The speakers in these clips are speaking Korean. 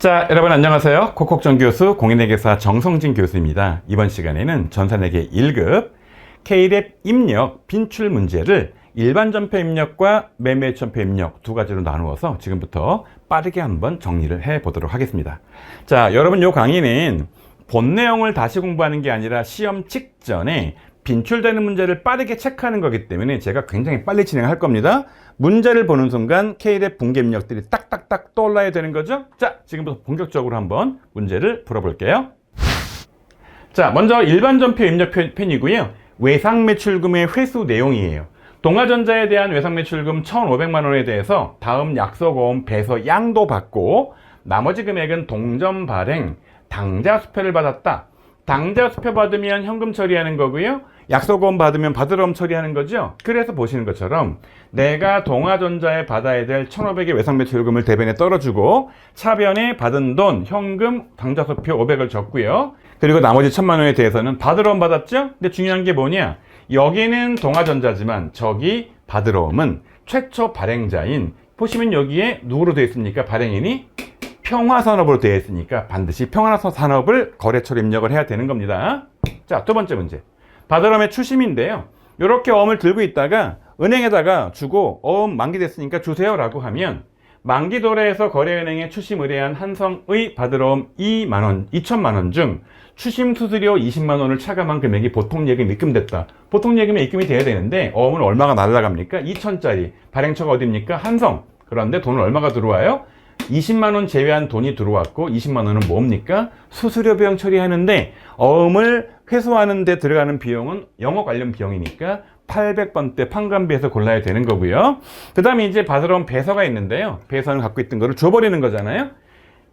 자, 여러분 안녕하세요. 코콕정 교수 공인회계사 정성진 교수입니다. 이번 시간에는 전산회계 1급 K랩 입력 빈출 문제를 일반 전표 입력과 매매 전표 입력 두 가지로 나누어서 지금부터 빠르게 한번 정리를 해 보도록 하겠습니다. 자, 여러분 요 강의는 본 내용을 다시 공부하는 게 아니라 시험 직전에 빈출되는 문제를 빠르게 체크하는 거기 때문에 제가 굉장히 빨리 진행할 겁니다. 문제를 보는 순간 K랩 붕괴 입력들이 딱딱딱 떠올라야 되는 거죠. 자, 지금부터 본격적으로 한번 문제를 풀어볼게요. 자, 먼저 일반 전표 입력 편- 편이고요. 외상 매출금의 회수 내용이에요. 동아전자에 대한 외상 매출금 1,500만 원에 대해서 다음 약속어음 배서 양도 받고 나머지 금액은 동전 발행, 당자 수표를 받았다. 당자 수표 받으면 현금 처리하는 거고요. 약속어음 받으면 받으러음 처리하는 거죠. 그래서 보시는 것처럼 내가 동아전자에 받아야 될 1,500의 외상 매출금을 대변에 떨어주고 차변에 받은 돈, 현금, 당자 수표 500을 적고요. 그리고 나머지 1,000만 원에 대해서는 받으러음 받았죠? 근데 중요한 게 뭐냐? 여기는 동아전자지만 저기 받으러움은 최초 발행자인 보시면 여기에 누구로 되어 있습니까? 발행인이 평화산업으로 되어 있으니까 반드시 평화산업을 거래처로 입력을 해야 되는 겁니다. 자, 두 번째 문제. 받으러움의 추심인데요. 이렇게 어음을 들고 있다가 은행에다가 주고 어음 만기됐으니까 주세요라고 하면 만기도래에서 거래은행에 추심 의뢰한 한성의 받으러움 2만 원, 2천만 원 중 추심 수수료 20만 원을 차감한 금액이 보통 예금 입금됐다. 보통 예금에 입금이 돼야 되는데 어음은 얼마가 날라갑니까? 2천짜리 발행처가 어딥니까? 한성. 그런데 돈은 얼마가 들어와요? 20만 원 제외한 돈이 들어왔고 20만 원은 뭡니까? 수수료 비용 처리하는데 어음을 회수하는 데 들어가는 비용은 영어 관련 비용이니까 800번대 판관비에서 골라야 되는 거고요. 그 다음에 이제 받으러 온 배서가 있는데요. 배서는 갖고 있던 거를 줘버리는 거잖아요.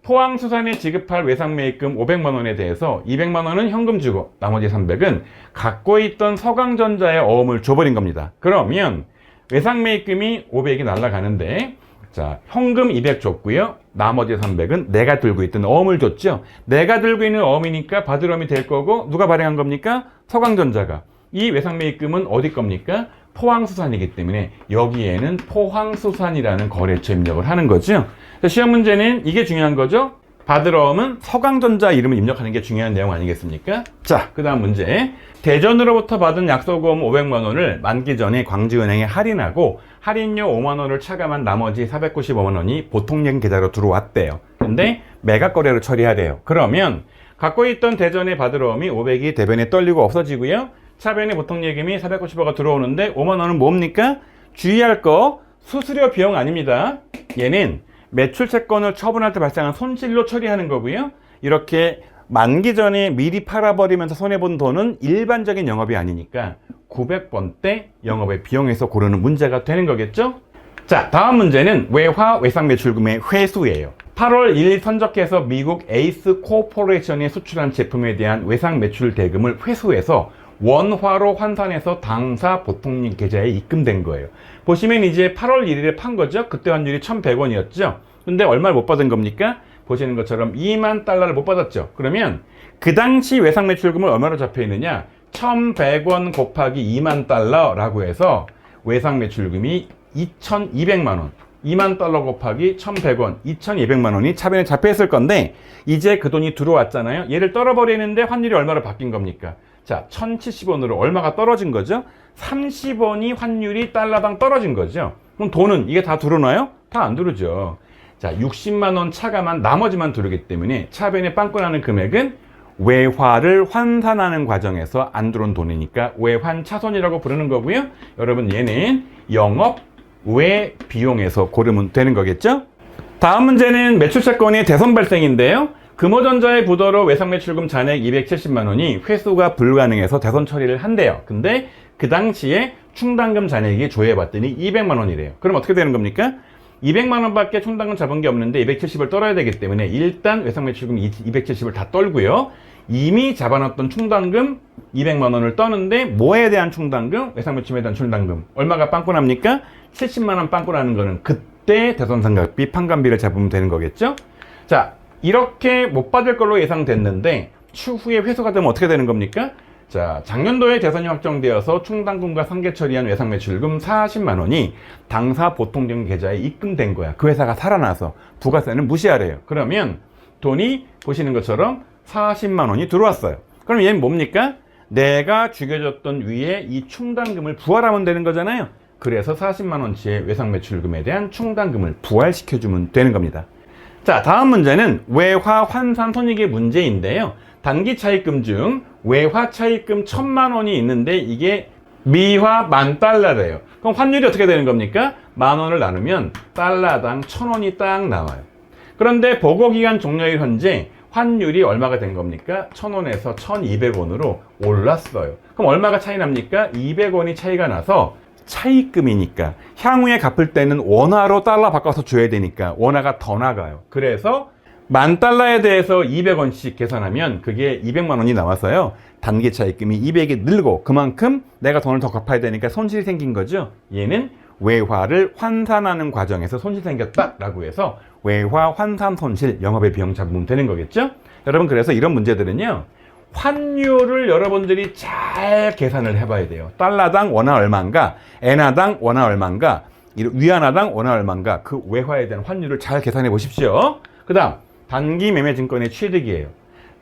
포항수산에 지급할 외상매입금 500만 원에 대해서 200만 원은 현금 주고 나머지 300은 갖고 있던 서강전자의 어음을 줘버린 겁니다. 그러면 외상매입금이 500이 날라가는데 자 현금 200 줬고요. 나머지 300은 내가 들고 있던 어음을 줬죠. 내가 들고 있는 어음이니까 받을 어음이 될 거고 누가 발행한 겁니까? 서강전자가. 이 외상매입금은 어디 겁니까? 포항수산이기 때문에 여기에는 포항수산이라는 거래처 입력을 하는 거죠. 그래서 시험 문제는 이게 중요한 거죠. 받으러움은 서강전자 이름을 입력하는 게 중요한 내용 아니겠습니까? 자, 그 다음 문제. 대전으로부터 받은 약속금 500만 원을 만기 전에 광주은행에 할인하고 할인료 5만 원을 차감한 나머지 495만 원이 보통예금 계좌로 들어왔대요. 근데 매각 거래로 처리하래요. 그러면 갖고 있던 대전의 받으러움이 500이 대변에 떨리고 없어지고요. 차변에 보통 예금이 495가 들어오는데 5만 원은 뭡니까? 주의할 거 수수료 비용 아닙니다. 얘는 매출 채권을 처분할 때 발생한 손실로 처리하는 거고요. 이렇게 만기 전에 미리 팔아버리면서 손해본 돈은 일반적인 영업이 아니니까 900번대 영업의 비용에서 고르는 문제가 되는 거겠죠? 자, 다음 문제는 외화 외상 매출금의 회수예요. 8월 1일 선적해서 미국 에이스 코퍼레이션이 수출한 제품에 대한 외상 매출 대금을 회수해서 원화로 환산해서 당사 보통님 계좌에 입금된 거예요. 보시면 이제 8월 1일에 판 거죠. 그때 환율이 1,100원이었죠. 근데 얼마를 못 받은 겁니까? 보시는 것처럼 2만 달러를 못 받았죠. 그러면 그 당시 외상 매출금을 얼마로 잡혀 있느냐? 1,100원 곱하기 2만 달러라고 해서 외상 매출금이 2,200만 원. 2만 달러 곱하기 1,100원, 2,200만 원이 차변에 잡혀 있을 건데 이제 그 돈이 들어왔잖아요. 얘를 떨어버리는데 환율이 얼마로 바뀐 겁니까? 자, 1,070원으로 얼마가 떨어진 거죠? 30원이 환율이 달러당 떨어진 거죠. 그럼 돈은 이게 다 들어오나요? 다 안 들어오죠. 자, 60만 원 차감한 나머지만 들어오기 때문에 차변에 빵꾸 나는 금액은 외화를 환산하는 과정에서 안 들어온 돈이니까 외환 차손이라고 부르는 거고요. 여러분 얘는 영업 외 비용에서 고르면 되는 거겠죠? 다음 문제는 매출채권의 대손 발생인데요. 금호전자의 부도로 외상 매출금 잔액 270만 원이 회수가 불가능해서 대손 처리를 한대요. 근데 그 당시에 충당금 잔액이 조회해봤더니 200만 원이래요. 그럼 어떻게 되는 겁니까? 200만 원밖에 충당금 잡은 게 없는데 270을 떨어야 되기 때문에 일단 외상 매출금 270을 다 떨고요. 이미 잡아놨던 충당금 200만 원을 떠는데 뭐에 대한 충당금? 외상 매출에 대한 충당금. 얼마가 빵꾸 납니까? 70만 원 빵꾸 나는 거는 그때 대손상각비 판관비를 잡으면 되는 거겠죠? 자, 이렇게 못 받을 걸로 예상됐는데 추후에 회수가 되면 어떻게 되는 겁니까? 자, 작년도에 대선이 확정되어서 충당금과 상계 처리한 외상 매출금 40만 원이 당사 보통령 계좌에 입금된 거야. 그 회사가 살아나서 부가세는 무시하래요. 그러면 돈이 보시는 것처럼 40만 원이 들어왔어요. 그럼 얘는 뭡니까? 내가 죽여줬던 위에 이 충당금을 부활하면 되는 거잖아요. 그래서 40만 원치의 외상 매출금에 대한 충당금을 부활시켜주면 되는 겁니다. 자, 다음 문제는 외화 환산 손익의 문제인데요. 단기 차입금 중 외화 차입금 천만 원이 있는데 이게 미화 만 달러래요. 그럼 환율이 어떻게 되는 겁니까? 만 원을 나누면 달러당 천 원이 딱 나와요. 그런데 보고 기간 종료일 현재 환율이 얼마가 된 겁니까? 1000원에서 1200원으로 올랐어요. 그럼 얼마가 차이 납니까? 200원이 차이가 나서 차입금이니까 향후에 갚을 때는 원화로 달러 바꿔서 줘야 되니까 원화가 더 나가요. 그래서 만 달러에 대해서 200원씩 계산하면 그게 200만 원이 나와서요. 단기 차입금이 200이 늘고 그만큼 내가 돈을 더 갚아야 되니까 손실이 생긴 거죠. 얘는 외화를 환산하는 과정에서 손실 생겼다라고 해서 외화 환산 손실 영업의 비용 잡으면 되는 거겠죠? 여러분 그래서 이런 문제들은요. 환율을 여러분들이 잘 계산을 해봐야 돼요. 달러당 원화 얼마인가, 엔화당 원화 얼마인가, 위안화당 원화 얼마인가 그 외화에 대한 환율을 잘 계산해 보십시오. 그 다음 단기 매매 증권의 취득이에요.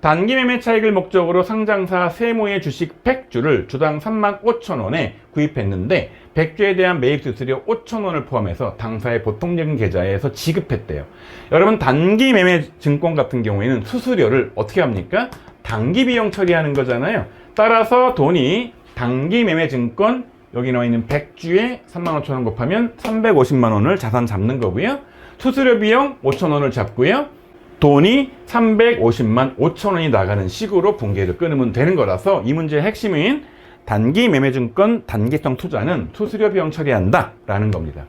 단기 매매 차익을 목적으로 상장사 세모의 주식 100주를 주당 3만 5천 원에 구입했는데 100주에 대한 매입 수수료 5천 원을 포함해서 당사의 보통예금 계좌에서 지급했대요. 여러분 단기 매매 증권 같은 경우에는 수수료를 어떻게 합니까? 단기 비용 처리하는 거잖아요. 따라서 돈이 단기 매매 증권 여기 나와 있는 100주에 3만 5천 원 곱하면 350만 원을 자산 잡는 거고요. 수수료 비용 5천 원을 잡고요. 돈이 350만 5천 원이 나가는 식으로 분계를 끊으면 되는 거라서 이 문제의 핵심인 단기 매매증권 단기성 투자는 수수료 비용 처리한다 라는 겁니다.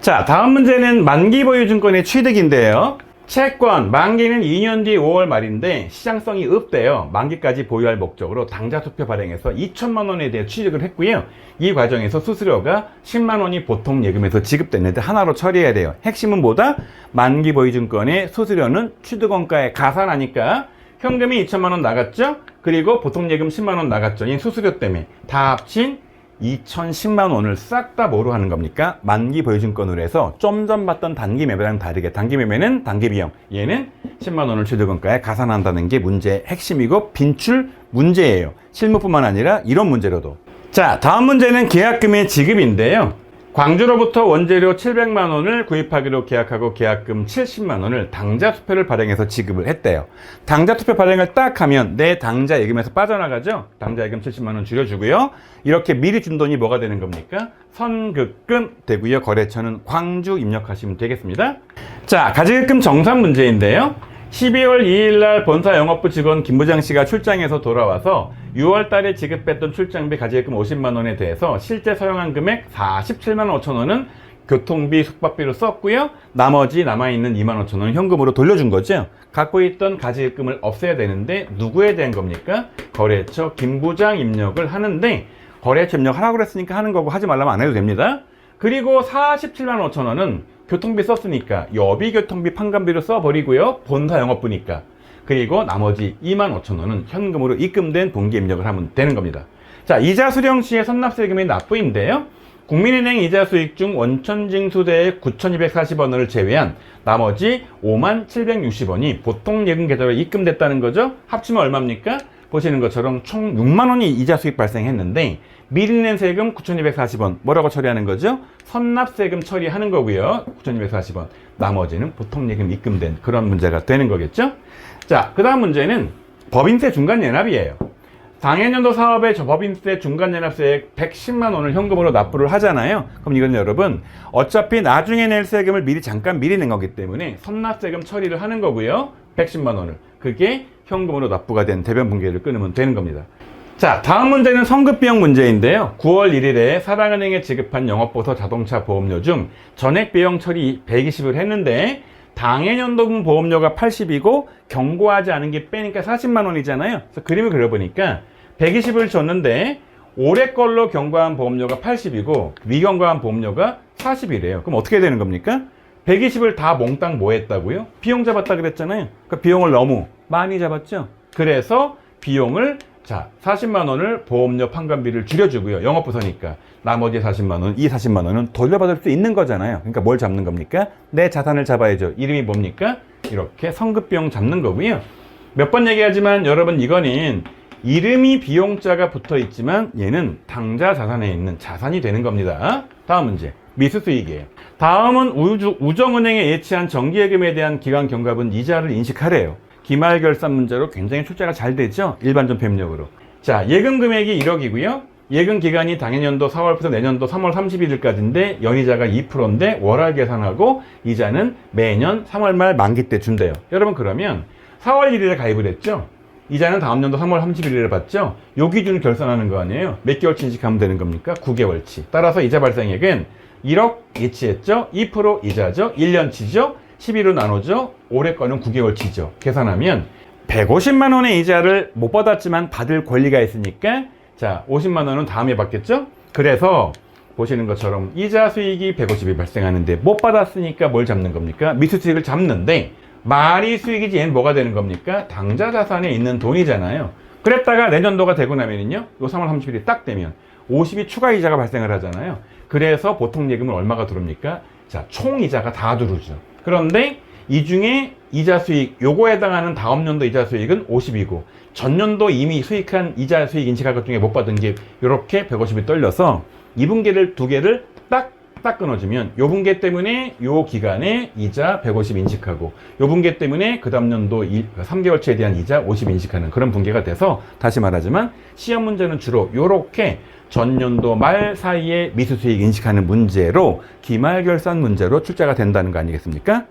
자 다음 문제는 만기 보유증권의 취득인데요. 채권 만기는 2년 뒤 5월 말인데 시장성이 없대요. 만기까지 보유할 목적으로 당자 투표 발행해서 2천만 원에 대해 취득을 했고요. 이 과정에서 수수료가 10만 원이 보통 예금에서 지급됐는데 하나로 처리해야 돼요. 핵심은 뭐다? 만기 보유증권의 수수료는 취득원가에 가산하니까 현금이 2천만 원 나갔죠? 그리고 보통 예금 10만 원 나갔죠. 이 수수료 때문에 다 합친 2,010만 원을 싹 다 뭐로 하는 겁니까? 만기 보유증권으로 해서 좀 전 봤던 단기 매매랑 다르게 단기 매매는 단기 비용, 얘는 10만 원을 취득원가에 가산한다는 게 문제의 핵심이고 빈출 문제예요. 실무뿐만 아니라 이런 문제로도. 자, 다음 문제는 계약금의 지급인데요. 광주로부터 원재료 700만 원을 구입하기로 계약하고 계약금 70만 원을 당자 투표를 발행해서 지급을 했대요. 당자 투표 발행을 딱 하면 내 당자 예금에서 빠져나가죠. 당자 예금 70만 원 줄여주고요. 이렇게 미리 준 돈이 뭐가 되는 겁니까? 선급금 되고요. 거래처는 광주 입력하시면 되겠습니다. 자, 가지급금 정산 문제인데요. 12월 2일 날 본사 영업부 직원 김부장 씨가 출장에서 돌아와서 6월 달에 지급했던 출장비 가지금 50만 원에 대해서 실제 사용한 금액 47만 5천 원은 교통비, 숙박비로 썼고요. 나머지 남아있는 2만 5천 원은 현금으로 돌려준 거죠. 갖고 있던 가지금을 없애야 되는데 누구에 대한 겁니까? 거래처 김부장 입력을 하는데 거래처 입력하라고 그랬으니까 하는 거고 하지 말라면 안 해도 됩니다. 그리고 47만 5천 원은 교통비 썼으니까 여비 교통비 판관비로 써버리고요. 본사 영업부니까. 그리고 나머지 2만 5천 원은 현금으로 입금된 본기 입력을 하면 되는 겁니다. 자, 이자 수령 시의 선납세금이 납부인데요. 국민은행 이자 수익 중 원천징수대의 9,240원을 제외한 나머지 5만 760원이 보통 예금 계좌로 입금됐다는 거죠. 합치면 얼마입니까? 보시는 것처럼 총 6만 원이 이자 수익 발생했는데 미리 낸 세금 9,240원 뭐라고 처리하는 거죠? 선납세금 처리하는 거고요. 9,240원. 나머지는 보통 예금 입금된 그런 문제가 되는 거겠죠? 자, 그 다음 문제는 법인세 중간연합이에요. 당해년도 사업의 저 법인세 중간연합세액 110만 원을 현금으로 납부를 하잖아요. 그럼 이건 여러분 어차피 나중에 낼 세금을 미리 잠깐 미리 낸 거기 때문에 선납세금 처리를 하는 거고요. 110만 원을. 그게 현금으로 납부가 된 대변 분계를 끊으면 되는 겁니다. 자, 다음 문제는 성급 비용 문제인데요. 9월 1일에 사랑은행에 지급한 영업보서 자동차 보험료 중 전액 비용 처리 120을 했는데 당해년도분 보험료가 80이고 경고하지 않은 게 빼니까 40만 원이잖아요. 그래서 그림을 그려보니까 120을 줬는데 올해 걸로 경고한 보험료가 80이고 미경고한 보험료가 40이래요. 그럼 어떻게 되는 겁니까? 120을 다 몽땅 뭐 했다고요? 비용 잡았다 그랬잖아요. 그 비용을 너무 많이 잡았죠. 그래서 비용을 자 40만 원을 보험료 판관비를 줄여주고요. 영업부서니까 나머지 40만 원, 이 40만 원은 돌려받을 수 있는 거잖아요. 그러니까 뭘 잡는 겁니까? 내 자산을 잡아야죠. 이름이 뭡니까? 이렇게 성급비용 잡는 거고요. 몇 번 얘기하지만 여러분 이거는 이름이 비용자가 붙어 있지만 얘는 당자 자산에 있는 자산이 되는 겁니다. 다음 문제. 미수 수익이에요. 다음은 우주, 우정은행에 예치한 정기예금에 대한 기관 경과분 이자를 인식하래요. 기말 결산 문제로 굉장히 출제가 잘 되죠. 일반 전폐입력으로. 자, 예금 금액이 1억이고요. 예금 기간이 당해년도 4월부터 내년도 3월 31일까지인데 연이자가 2%인데 월할 계산하고 이자는 매년 3월 말 만기 때 준대요. 여러분 그러면 4월 1일에 가입을 했죠. 이자는 다음 년도 3월 31일에 받죠. 요 기준을 결산하는 거 아니에요. 몇 개월치 인식하면 되는 겁니까? 9개월치. 따라서 이자 발생액은 1억 예치했죠. 2% 이자죠. 1년치죠. 12로 나누죠. 올해 거는 9개월치죠. 계산하면 150만 원의 이자를 못 받았지만 받을 권리가 있으니까 자 50만 원은 다음에 받겠죠. 그래서 보시는 것처럼 이자 수익이 150이 발생하는데 못 받았으니까 뭘 잡는 겁니까? 미수 수익을 잡는데 말이 수익이지 얘는 뭐가 되는 겁니까? 당자 자산에 있는 돈이잖아요. 그랬다가 내년도가 되고 나면은요. 요 3월 30일이 딱 되면 50이 추가 이자가 발생을 하잖아요. 그래서 보통 예금은 얼마가 들어옵니까? 자, 총 이자가 다 들어오죠. 그런데 이 중에 이자 수익, 요거에 해당하는 다음 연도 이자 수익은 50이고 전년도 이미 수익한 이자 수익 인식할 것 중에 못 받은 게 이렇게 150이 떨려서 2분기를 두 개를 딱, 딱 끊어주면 요 분기 때문에 요 기간에 이자 150 인식하고 요 분기 때문에 그 다음 연도 3개월치에 대한 이자 50 인식하는 그런 분기가 돼서 다시 말하지만 시험 문제는 주로 요렇게 전년도 말 사이에 미수 수익 인식하는 문제로 기말 결산 문제로 출제가 된다는 거 아니겠습니까?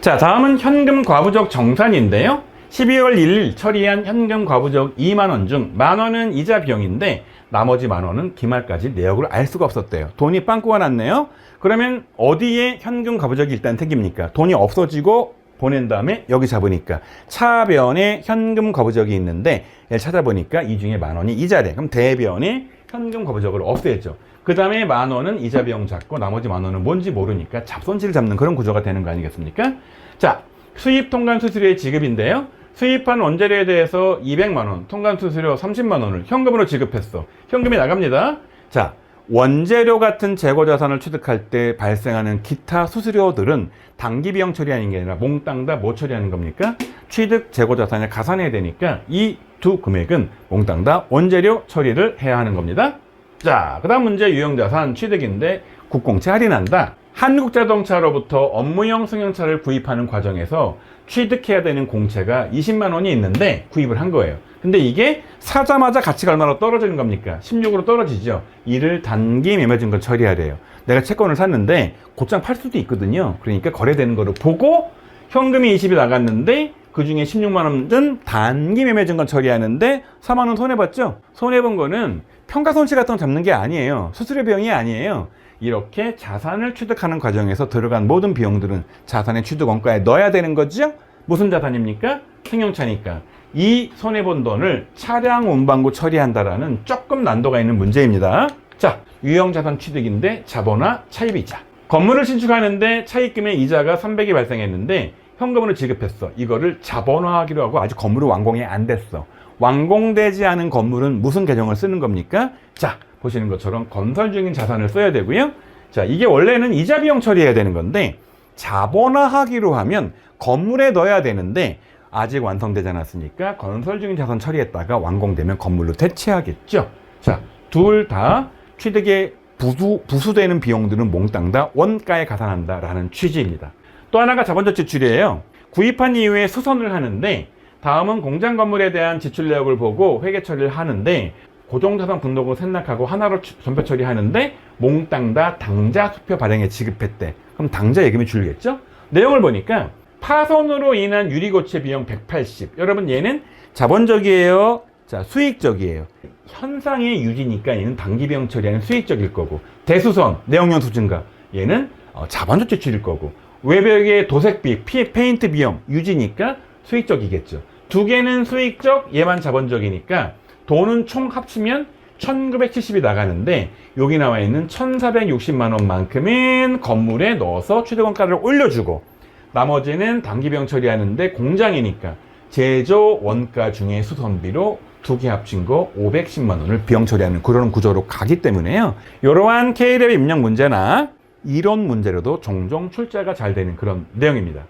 자, 다음은 현금 과부적 정산인데요. 12월 1일 처리한 현금 과부적 2만 원 중 만 원은 이자 비용인데 나머지 만 원은 기말까지 내역을 알 수가 없었대요. 돈이 빵꾸가 났네요. 그러면 어디에 현금 과부적이 일단 생깁니까? 돈이 없어지고 보낸 다음에 여기 잡으니까 차변에 현금 과부적이 있는데 찾아보니까 이 중에 만 원이 이자래. 그럼 대변에 현금 과부적을 없애죠. 그 다음에 만 원은 이자 비용 잡고 나머지 만 원은 뭔지 모르니까 잡손실 잡는 그런 구조가 되는 거 아니겠습니까? 자, 수입 통관 수수료의 지급인데요. 수입한 원재료에 대해서 200만 원, 통관 수수료 30만 원을 현금으로 지급했어. 현금이 나갑니다. 자, 원재료 같은 재고 자산을 취득할 때 발생하는 기타 수수료들은 단기 비용 처리하는 게 아니라 몽땅 다 뭐 처리하는 겁니까? 취득 재고 자산에 가산해야 되니까 이 두 금액은 몽땅 다 원재료 처리를 해야 하는 겁니다. 자, 그 다음 문제 유형 자산 취득인데 국공채 할인한다. 한국자동차로부터 업무용 승용차를 구입하는 과정에서 취득해야 되는 공채가 20만 원이 있는데 구입을 한 거예요. 근데 이게 사자마자 가치가 얼마나 떨어지는 겁니까? 16으로 떨어지죠. 이를 단기 매매 증권 처리하래요. 내가 채권을 샀는데 곧장 팔 수도 있거든요. 그러니까 거래되는 거를 보고 현금이 20이 나갔는데 그 중에 16만 원은 단기 매매 증권 처리하는데 4만 원 손해 봤죠? 손해 본 거는 평가 손실 같은 거 잡는 게 아니에요. 수수료 비용이 아니에요. 이렇게 자산을 취득하는 과정에서 들어간 모든 비용들은 자산의 취득 원가에 넣어야 되는 거죠? 무슨 자산입니까? 승용차니까. 이 손해본 돈을 차량 운반고 처리한다라는 조금 난도가 있는 문제입니다. 자, 유형 자산 취득인데 자본화 차입이자. 건물을 신축하는데 차입금의 이자가 300이 발생했는데 현금으로 지급했어. 이거를 자본화하기로 하고 아직 건물이 완공이 안 됐어. 완공되지 않은 건물은 무슨 계정을 쓰는 겁니까? 자, 보시는 것처럼 건설 중인 자산을 써야 되고요. 자, 이게 원래는 이자 비용 처리해야 되는 건데 자본화하기로 하면 건물에 넣어야 되는데 아직 완성되지 않았으니까 건설 중인 자산 처리했다가 완공되면 건물로 대체하겠죠. 자, 둘 다 취득에 부수, 부수되는 비용들은 몽땅 다 원가에 가산한다라는 취지입니다. 또 하나가 자본적 지출이에요. 구입한 이후에 수선을 하는데 다음은 공장 건물에 대한 지출 내역을 보고 회계 처리를 하는데 고정자산 분노금 생략하고 하나로 추- 전표 처리하는데 몽땅 다 당자 수표 발행에 지급했대. 그럼 당자 예금이 줄겠죠? 내용을 보니까 파손으로 인한 유리고체 비용 180. 여러분 얘는 자본적이에요. 자 수익적이에요. 현상의 유지니까 얘는 단기 비용 처리하는 수익적일 거고 대수선 내용연수 증가 얘는 어, 자본적 지출일 거고 외벽의 도색비, 피, 페인트 비용 유지니까 수익적이겠죠. 두 개는 수익적, 얘만 자본적이니까 돈은 총 합치면 1970이 나가는데 여기 나와 있는 1460만 원만큼은 건물에 넣어서 취득원가를 올려주고 나머지는 단기병 처리하는데 공장이니까 제조 원가 중에 수선비로 두 개 합친 거 510만 원을 비용 처리하는 그런 구조로 가기 때문에요. 이러한 K랩 입력 문제나 이론 문제로도 종종 출제가 잘 되는 그런 내용입니다.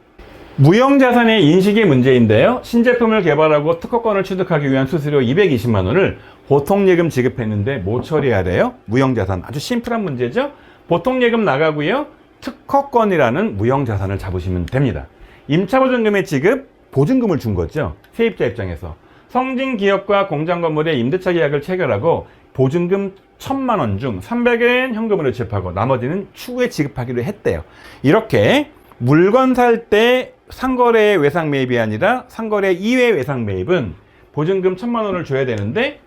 무형자산의 인식의 문제인데요. 신제품을 개발하고 특허권을 취득하기 위한 수수료 220만 원을 보통 예금 지급했는데 뭐 처리해야 돼요? 무형자산. 아주 심플한 문제죠. 보통 예금 나가고요. 특허권이라는 무형자산을 잡으시면 됩니다. 임차보증금의 지급, 보증금을 준 거죠. 세입자 입장에서. 성진 기업과 공장 건물의 임대차 계약을 체결하고 보증금 1000만 원 중 300엔 현금으로 지급하고 나머지는 추후에 지급하기로 했대요. 이렇게 물건 살 때 상거래 외상 매입이 아니라 상거래 이외 외상 매입은 보증금 1000만 원을 줘야 되는데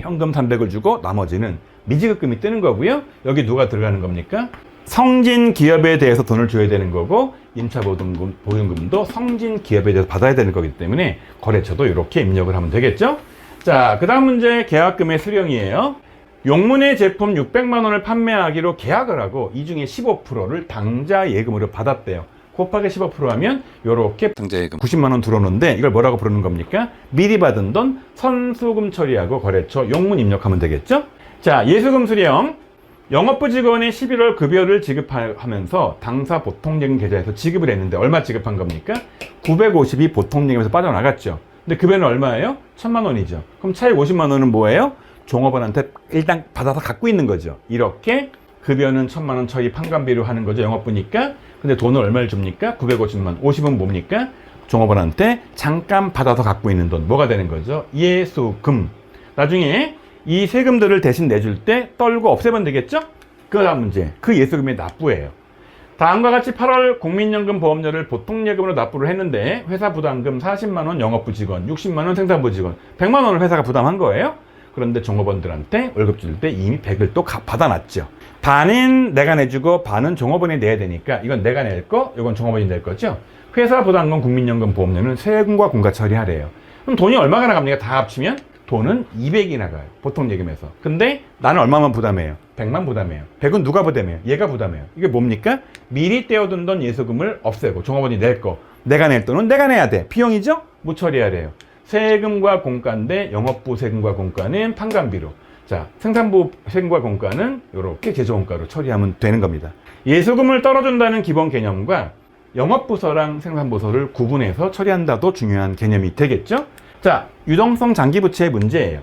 현금 300을 주고 나머지는 미지급금이 뜨는 거고요. 여기 누가 들어가는 겁니까? 성진 기업에 대해서 돈을 줘야 되는 거고 임차 보증금, 보증금도 성진 기업에 대해서 받아야 되는 거기 때문에 거래처도 이렇게 입력을 하면 되겠죠? 자, 그 다음 문제 계약금의 수령이에요. 용문의 제품 600만 원을 판매하기로 계약을 하고 이 중에 15%를 당자 예금으로 받았대요. 곱하기 15% 하면 요렇게 당자 예금 90만 원 들어오는데 이걸 뭐라고 부르는 겁니까? 미리 받은 돈 선수금 처리하고 거래처 용문 입력하면 되겠죠? 자, 예수금 수령 영업부 직원의 11월 급여를 지급하면서 당사 보통예금 계좌에서 지급을 했는데 얼마 지급한 겁니까? 950이 보통예금에서 빠져나갔죠. 근데 급여는 얼마예요? 1000만 원이죠. 그럼 차이 50만 원은 뭐예요? 종업원한테 일단 받아서 갖고 있는 거죠. 이렇게 급여는 1000만 원 처리 판관비로 하는 거죠. 영업부니까. 근데 돈을 얼마를 줍니까? 950만. 50은 뭡니까? 종업원한테 잠깐 받아서 갖고 있는 돈. 뭐가 되는 거죠? 예수금. 나중에 이 세금들을 대신 내줄 때 떨고 없애면 되겠죠? 그 다음 문제. 그 예수금의 납부예요. 다음과 같이 8월 국민연금 보험료를 보통 예금으로 납부를 했는데 회사 부담금 40만 원 영업부 직원, 60만 원 생산부 직원, 100만 원을 회사가 부담한 거예요. 그런데 종업원들한테 월급 줄 때 이미 100을 또 가- 받아놨죠. 반은 내가 내주고 반은 종업원이 내야 되니까 이건 내가 낼 거, 이건 종업원이 낼 거죠. 회사 부담금 국민연금 보험료는 세금과 공과 처리하래요. 그럼 돈이 얼마가 나갑니까? 다 합치면 돈은 200이 나가요. 보통 예금에서. 근데 나는 얼마만 부담해요? 100만 부담해요. 100은 누가 부담해요? 얘가 부담해요. 이게 뭡니까? 미리 떼어둔 돈 예수금을 없애고 종업원이 낼 거. 내가 낼 돈은 내가 내야 돼. 비용이죠? 무 처리해야 돼요. 세금과 공과인데 영업부 세금과 공과는 판관비로. 자, 생산부 세금과 공과는 이렇게 제조원가로 처리하면 되는 겁니다. 예수금을 떨어준다는 기본 개념과 영업부서랑 생산부서를 구분해서 처리한다도 중요한 개념이 되겠죠? 자, 유동성 장기부채의 문제예요.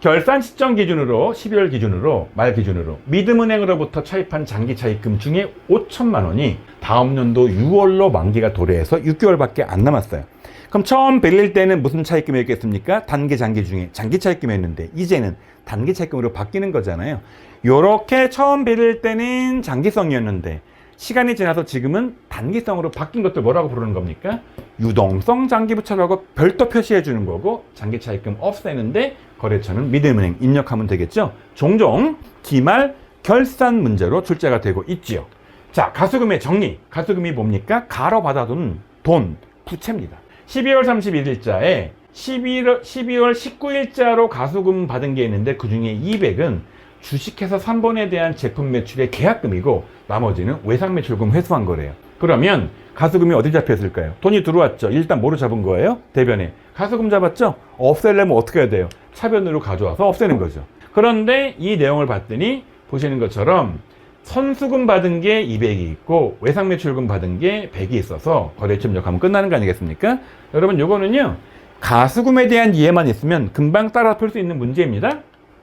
결산 시점 기준으로 12월 기준으로 말 기준으로 믿음은행으로부터 차입한 장기 차입금 중에 5천만 원이 다음 연도 6월로 만기가 도래해서 6개월밖에 안 남았어요. 그럼 처음 빌릴 때는 무슨 차입금이었겠습니까? 단기 장기 중에 장기 차입금이었는데 이제는 단기 차입금으로 바뀌는 거잖아요. 요렇게 처음 빌릴 때는 장기성이었는데 시간이 지나서 지금은 단기성으로 바뀐 것들 뭐라고 부르는 겁니까? 유동성 장기부채라고 별도 표시해 주는 거고 장기 차입금 없애는데 거래처는 믿음은행 입력하면 되겠죠. 종종 기말 결산 문제로 출제가 되고 있지요. 자, 가수금의 정리. 가수금이 뭡니까? 가로 받아둔 돈, 부채입니다. 12월 31일자에 11월, 12월 19일자로 가수금 받은 게 있는데 그 중에 200은 주식회사 3번에 대한 제품 매출의 계약금이고 나머지는 외상 매출금 회수한 거래요. 그러면 가수금이 어디 잡혔을까요? 돈이 들어왔죠. 일단 뭐로 잡은 거예요? 대변에. 가수금 잡았죠? 없애려면 어떻게 해야 돼요? 차변으로 가져와서 없애는 거죠. 그런데 이 내용을 봤더니 보시는 것처럼 선수금 받은 게 200이 있고 외상 매출금 받은 게 100이 있어서 거래처 입력하면 끝나는 거 아니겠습니까? 여러분 요거는요. 가수금에 대한 이해만 있으면 금방 따라 풀 수 있는 문제입니다.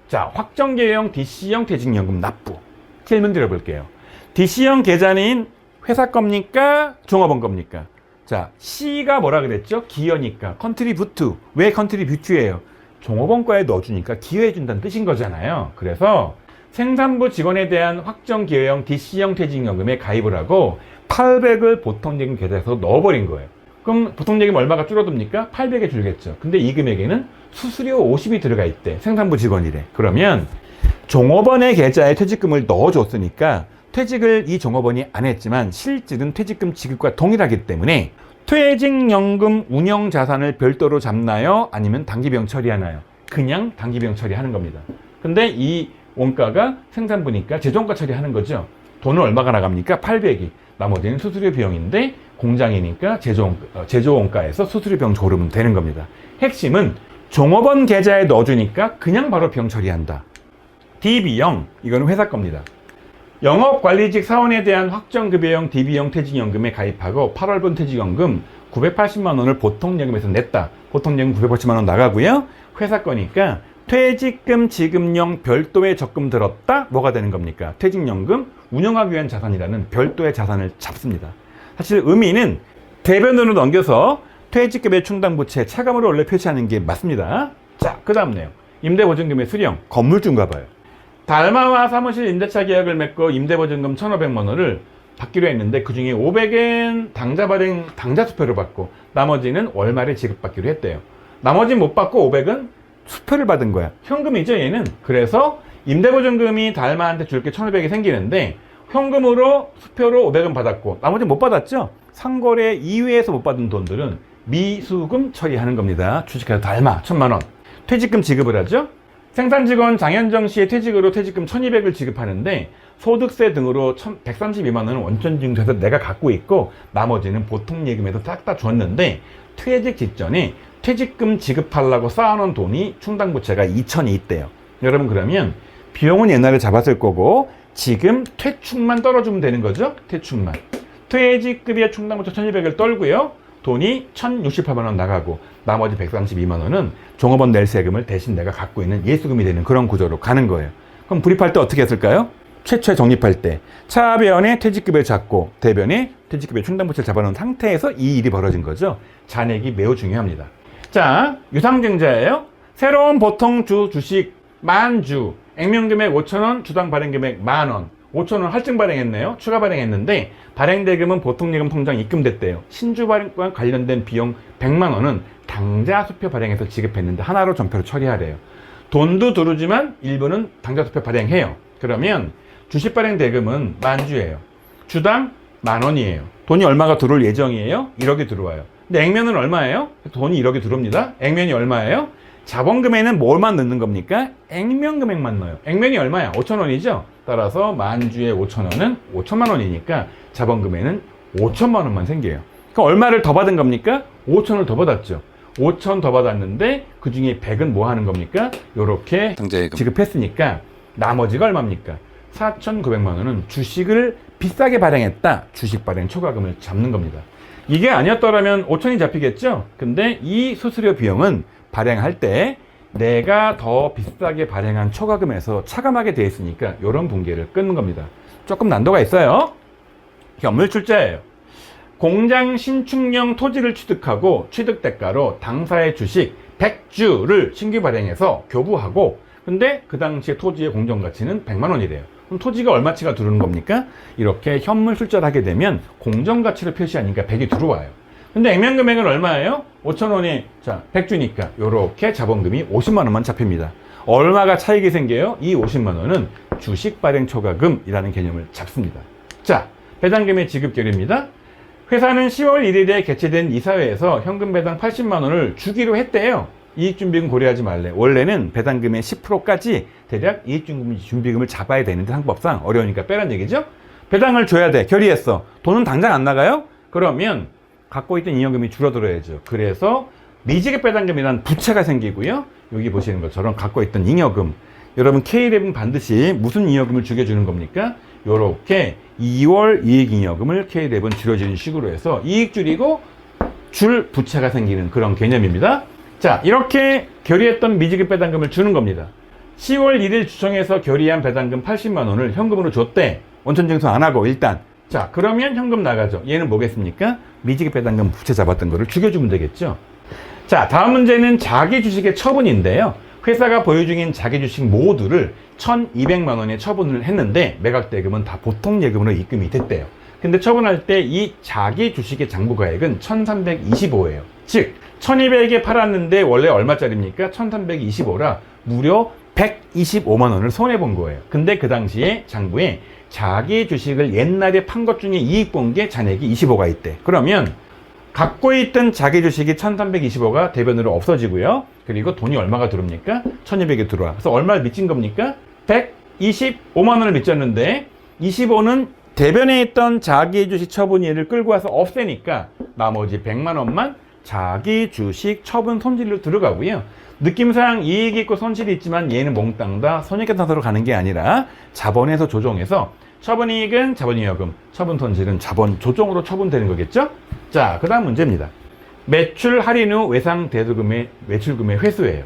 자, 확정계형 DC형 퇴직연금 납부. 질문 드려볼게요. DC형 계좌는 회사 겁니까? 종업원 겁니까? 자, C가 뭐라 그랬죠? 기여니까. 컨트리뷰트. 왜 컨트리뷰트예요? 종업원 과에 넣어주니까 기여해준다는 뜻인 거잖아요. 그래서 생산부 직원에 대한 확정 기여형 DC형 퇴직연금에 가입을 하고 800을 보통예금 계좌에서 넣어버린 거예요. 그럼 보통예금 얼마가 줄어듭니까? 800에 줄겠죠. 근데 이 금액에는 수수료 50이 들어가 있대. 생산부 직원이래. 그러면 종업원의 계좌에 퇴직금을 넣어줬으니까 퇴직을 이 종업원이 안 했지만 실질은 퇴직금 지급과 동일하기 때문에 퇴직연금 운영 자산을 별도로 잡나요? 아니면 단기병 처리하나요? 그냥 단기병 처리하는 겁니다. 근데 이 원가가 생산부니까 제조원가 처리하는 거죠. 돈은 얼마가 나갑니까? 800이. 나머지는 수수료 비용인데 공장이니까 제조원, 어, 제조 원가에서 수수료 비용 조르면 되는 겁니다. 핵심은 종업원 계좌에 넣어주니까 그냥 바로 비용 처리한다. DB형, 이거는 회사 겁니다. 영업관리직 사원에 대한 확정급여형 DB형 퇴직연금에 가입하고 8월분 퇴직연금 980만 원을 보통예금에서 냈다. 보통예금 980만 원 나가고요. 회사 거니까 퇴직금 지급용 별도의 적금 들었다. 뭐가 되는 겁니까? 퇴직연금 운영하기 위한 자산이라는 별도의 자산을 잡습니다. 사실 의미는 대변으로 넘겨서 퇴직급의 충당부채 차감으로 원래 표시하는 게 맞습니다. 자, 그 다음 내용. 임대보증금의 수령, 건물주인가 봐요. 달마와 사무실 임대차 계약을 맺고 임대보증금 1,500만 원을 받기로 했는데 그 중에 500은 당자 발행 당자 수표를 받고 나머지는 월말에 지급받기로 했대요. 나머지 못 받고 500은 수표를 받은 거야. 현금이죠, 얘는. 그래서 임대보증금이 달마한테 줄 게 1,500이 생기는데 현금으로 수표로 500은 받았고 나머지 못 받았죠. 상거래 이외에서 못 받은 돈들은 미수금 처리하는 겁니다. 주식회사 달마 1,000만 원. 퇴직금 지급을 하죠. 생산 직원 장현정 씨의 퇴직으로 퇴직금 1200을 지급하는데 소득세 등으로 132만 원은 원천 징수해서 내가 갖고 있고 나머지는 보통 예금에서 싹 다 줬는데 퇴직 직전에 퇴직금 지급하려고 쌓아놓은 돈이 충당부채가 2천이 있대요. 여러분 그러면 비용은 옛날에 잡았을 거고 지금 퇴축만 떨어주면 되는 거죠? 퇴축만. 퇴직급여 충당부채 1200을 떨고요. 돈이 1068만 원 나가고 나머지 132만 원은 종업원 낼 세금을 대신 내가 갖고 있는 예수금이 되는 그런 구조로 가는 거예요. 그럼 불입할 때 어떻게 했을까요? 최초에 적립할 때 차변에 퇴직급여 잡고 대변에 퇴직급여 충당부채를 잡아놓은 상태에서 이 일이 벌어진 거죠. 잔액이 매우 중요합니다. 자, 유상증자예요. 새로운 보통 주 주식 만 주 액면 금액 5천원, 주당 발행 금액 만원 5천원 할증 발행했네요. 추가 발행했는데 발행 대금은 보통 예금 통장 입금됐대요. 신주 발행과 관련된 비용 100만 원은 당자 수표 발행해서 지급했는데 하나로 전표로 처리하래요. 돈도 들어오지만 일부는 당자 수표 발행해요. 그러면 주식 발행 대금은 만주예요. 주당 만 원이에요. 돈이 얼마가 들어올 예정이에요? 1억이 들어와요. 근데 액면은 얼마예요? 돈이 1억이 들어옵니다. 액면이 얼마예요? 자본금에는 뭘만 넣는 겁니까? 액면 금액만 넣어요. 액면이 얼마야? 5천 원이죠? 따라서 만주에 5천 원은 5천만 원이니까 자본금에는 5천만 원만 생겨요. 그럼 얼마를 더 받은 겁니까? 5천을 더 받았죠. 5천 더 받았는데 그 중에 100은 뭐 하는 겁니까? 당자예금. 지급했으니까 나머지가 얼마입니까? 4,900만 원은 주식을 비싸게 발행했다. 주식 발행 초과금을 잡는 겁니다. 이게 아니었더라면 5천이 잡히겠죠? 근데 이 수수료 비용은 발행할 때 내가 더 비싸게 발행한 초과금에서 차감하게 돼 있으니까 이런 분계를 끊는 겁니다. 조금 난도가 있어요. 현물 출자예요. 공장 신축용 토지를 취득하고 취득 대가로 당사의 주식 100주를 신규 발행해서 교부하고 근데 그 당시에 토지의 공정 가치는 100만 원이래요. 그럼 토지가 얼마치가 들어오는 겁니까? 이렇게 현물 출자를 하게 되면 공정 가치를 표시하니까 100이 들어와요. 근데 액면 금액은 얼마예요? 5천 원이 자 100주니까 이렇게 자본금이 50만 원만 잡힙니다. 얼마가 차익이 생겨요? 이 50만 원은 주식 발행 초과금이라는 개념을 잡습니다. 자, 배당금의 지급 결입니다. 회사는 10월 1일에 개최된 이사회에서 현금 배당 80만 원을 주기로 했대요. 이익준비금 고려하지 말래. 원래는 배당금의 10%까지 대략 이익준비금을 잡아야 되는데 상법상 어려우니까 빼란 얘기죠. 배당을 줘야 돼. 결의했어. 돈은 당장 안 나가요? 그러면 갖고 있던 잉여금이 줄어들어야죠. 그래서 미지급 배당금이라는 부채가 생기고요. 여기 보시는 것처럼 갖고 있던 잉여금. 여러분 K랩은 반드시 무슨 잉여금을 죽여주는 겁니까? 요렇게 2월 이익잉여금을 K랩은 줄여주는 식으로 해서 이익 줄이고 줄 부채가 생기는 그런 개념입니다. 자, 이렇게 결의했던 미지급 배당금을 주는 겁니다. 10월 1일 주청에서 결의한 배당금 80만 원을 현금으로 줬대. 원천징수 안 하고 일단. 자, 그러면 현금 나가죠. 얘는 뭐겠습니까? 미지급 배당금 부채 잡았던 거를 죽여주면 되겠죠. 자, 다음 문제는 자기 주식의 처분인데요. 회사가 보유 중인 자기 주식 모두를 1,200만 원에 처분을 했는데 매각 대금은 다 보통 예금으로 입금이 됐대요. 근데 처분할 때 이 자기 주식의 장부 가액은 1,325예요. 즉 1,200에 팔았는데 원래 얼마짜리입니까? 1,325라 무려 125만 원을 손해 본 거예요. 근데 그 당시에 장부에 자기 주식을 옛날에 판 것 중에 이익 본 게 잔액이 25가 있대. 그러면 갖고 있던 자기 주식이 1325가 대변으로 없어지고요. 그리고 돈이 얼마가 들어옵니까? 1200이 들어와. 그래서 얼마를 미친 겁니까? 125만 원을 미쳤는데 25는 대변에 있던 자기 주식 처분일을 끌고 와서 없애니까 나머지 100만 원만 자기 주식 처분 손질로 들어가고요. 느낌상 이익이 있고 손실이 있지만 얘는 몽땅 다 손익계산서로 가는 게 아니라 자본에서 조정해서 처분이익은 자본이익금, 처분 손실은 자본 조정으로 처분되는 거겠죠? 자, 그 다음 문제입니다. 매출 할인 후 외상 대수금의 매출금의 회수예요.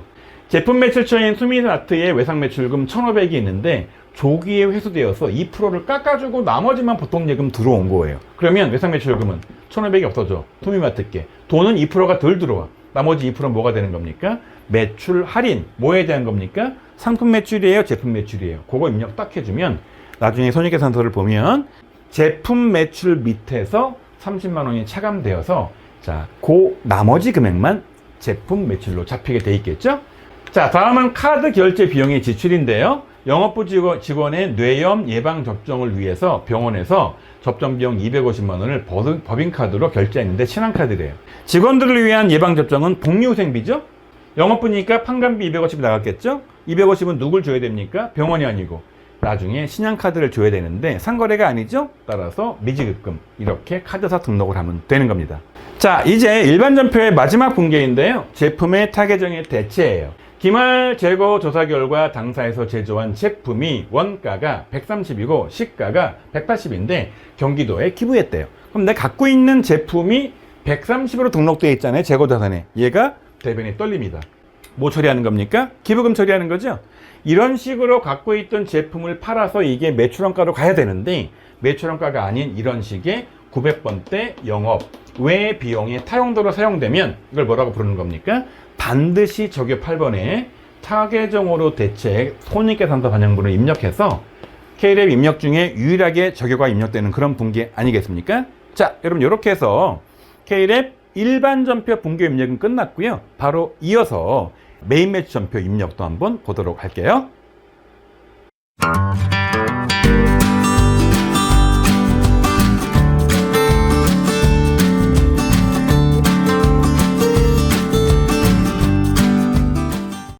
제품 매출처인 수미아트의 외상 매출금 1,500이 있는데 조기에 회수되어서 2%를 깎아주고 나머지만 보통 예금 들어온 거예요. 그러면 외상 매출금은 1,500이 없어져. 수미마트께. 돈은 2%가 덜 들어와. 나머지 2%는 뭐가 되는 겁니까? 매출 할인. 뭐에 대한 겁니까? 상품 매출이에요? 제품 매출이에요? 그거 입력 딱 해주면 나중에 손익계산서를 보면 제품 매출 밑에서 30만 원이 차감되어서 자, 그 나머지 금액만 제품 매출로 잡히게 돼 있겠죠? 자, 다음은 카드 결제 비용의 지출인데요. 영업부 직원- 직원의 뇌염 예방 접종을 위해서 병원에서 접종 비용 250만 원을 법- 법인카드로 결제했는데 신한카드래요. 직원들을 위한 예방 접종은 복리후생비죠? 영업부니까 판관비 250이 나갔겠죠? 250은 누굴 줘야 됩니까? 병원이 아니고 나중에 신한카드를 줘야 되는데 상거래가 아니죠? 따라서 미지급금 이렇게 카드사 등록을 하면 되는 겁니다. 자 이제 일반 전표의 마지막 분계인데요. 제품의 타겟형의 대체예요. 기말 제거 조사 결과 당사에서 제조한 제품이 원가가 130이고 시가가 180인데 경기도에 기부했대요. 그럼 내가 갖고 있는 제품이 130으로 등록되어 있잖아요. 재고 자산에. 얘가 대변이 떨립니다. 뭐 처리하는 겁니까? 기부금 처리하는 거죠? 이런 식으로 갖고 있던 제품을 팔아서 이게 매출원가로 가야 되는데 매출원가가 아닌 이런 식의 900번대 영업 외 비용이 타용도로 사용되면 이걸 뭐라고 부르는 겁니까? 반드시 저격 8번에 타계정으로 대책 손익계산서 반영분을 입력해서 K랩 입력 중에 유일하게 저격과 입력되는 그런 분기 아니겠습니까? 자, 여러분 이렇게 해서 K랩 일반 전표 분기 입력은 끝났고요. 바로 이어서 메인 매치 전표 입력도 한번 보도록 할게요.